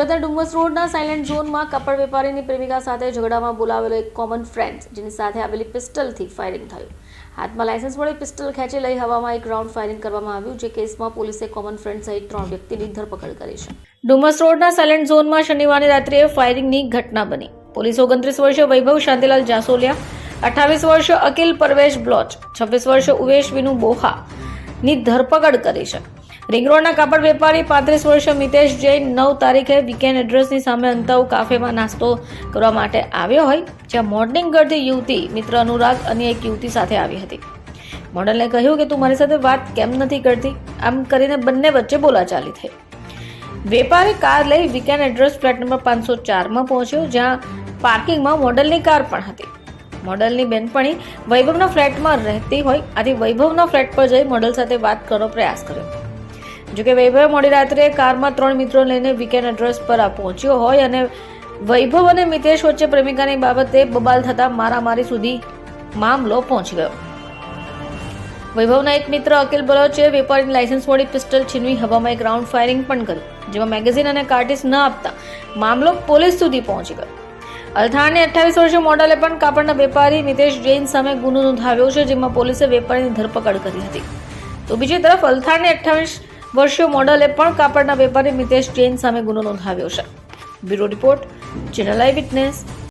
સુરતના ડુમસ રોડના સાયલેન્ટ ઝોનમાં કપડ વેપારીની પ્રેમિકા સાથે ઝઘડામાં બોલાવેલો એક કોમન ફ્રેન્ડ જેની સાથે આવેલી પિસ્ટલથી ફાયરિંગ થયું. હાથમાં લાયસન્સ વડે પિસ્ટલ ખેંચી લઈ હવામાં એક રાઉન્ડ ફાયરિંગ કરવામાં આવ્યું, જે કેસમાં પોલીસે કોમન ફ્રેન્ડ સહિત ત્રણ વ્યક્તિની ધરપકડ કરી છે. ડુમસ રોડના સાયલેન્ટ ઝોનમાં શનિવારે રાત્રે ફાયરિંગની ઘટના બની. પોલીસ ઓગણત્રીસ વર્ષીય વૈભવ શાંતિલાલ જાસોલિયા, અઠ્ઠાવીસ વર્ષીય અકિલ પરવેશ બ્લોચ, છવ્વીસ વર્ષીય ઉવેશ વિનુ બોહા ની ધરપકડ કરી છે. રિંગ રોડના કાપડ વેપારી પાંત્રીસ વર્ષીય મિતેશ જૈન નવ તારીખે વીકેન્ડ એડ્રેસની સામે અંતાઉ કાફેમાં નાસ્તો કરવા માટે આવ્યો હોય, જ્યાં મોર્નિંગ ગઢથી યુવતી મિત્ર અનુરાગ અને એક યુવતી સાથે આવી હતી. મોડલને કહ્યું કે, તું મારી સાથે વાત કેમ નથી કરતી? આમ કરીને બંને વચ્ચે બોલાચાલી થઈ. વેપારી કાર લઈ વીકેન્ડ એડ્રેસ ફ્લેટ નંબર પાંચસો ચારમાં પહોંચ્યો, જ્યાં પાર્કિંગમાં મોડલની કાર પણ હતી. મોડલની બેનપણી વૈભવના ફ્લેટમાં રહેતી હોય, આથી વૈભવના ફ્લેટ પર જઈ મોડલ સાથે વાત કરવાનો પ્રયાસ કર્યો. જોકે વૈભવે મોડી રાત્રે કારમાં ત્રણ મિત્રો લઈને વીકેન્ડ એડ્રેસ પર પહોંચ્યો હોય અને વૈભવ અને મિતેશ વચ્ચે પ્રેમિકાની બાબતે બબાલ થતા મારામારી સુધી મામલો પહોંચી ગયો. વૈભવના એક મિત્ર અકિલ બલોચે વેપારીની લાયસન્સ વળી પિસ્ટલ છીનવી હવામાં એક રાઉન્ડ ફાયરિંગ પણ કર્યું જેમાં મેગેઝિન અને કાર્ટિસ ન આપતા મામલો પોલીસ સુધી પહોંચી ગયો. અલથાણની અઠ્ઠાવીસ વર્ષીય મોડલે પણ કાપડના વેપારી મિતેશ જૈન સામે ગુનો નોંધાવ્યો છે, જેમાં પોલીસે વેપારીની ધરપકડ કરી હતી. તો બીજી તરફ અલથાણની અઠ્ઠાવીસ વર્ષીય મોડલે પણ કાપડના વેપારી મિતેશ જૈન સામે ગુનો નોંધાવ્યો છે. Bureau report, channel eyewitness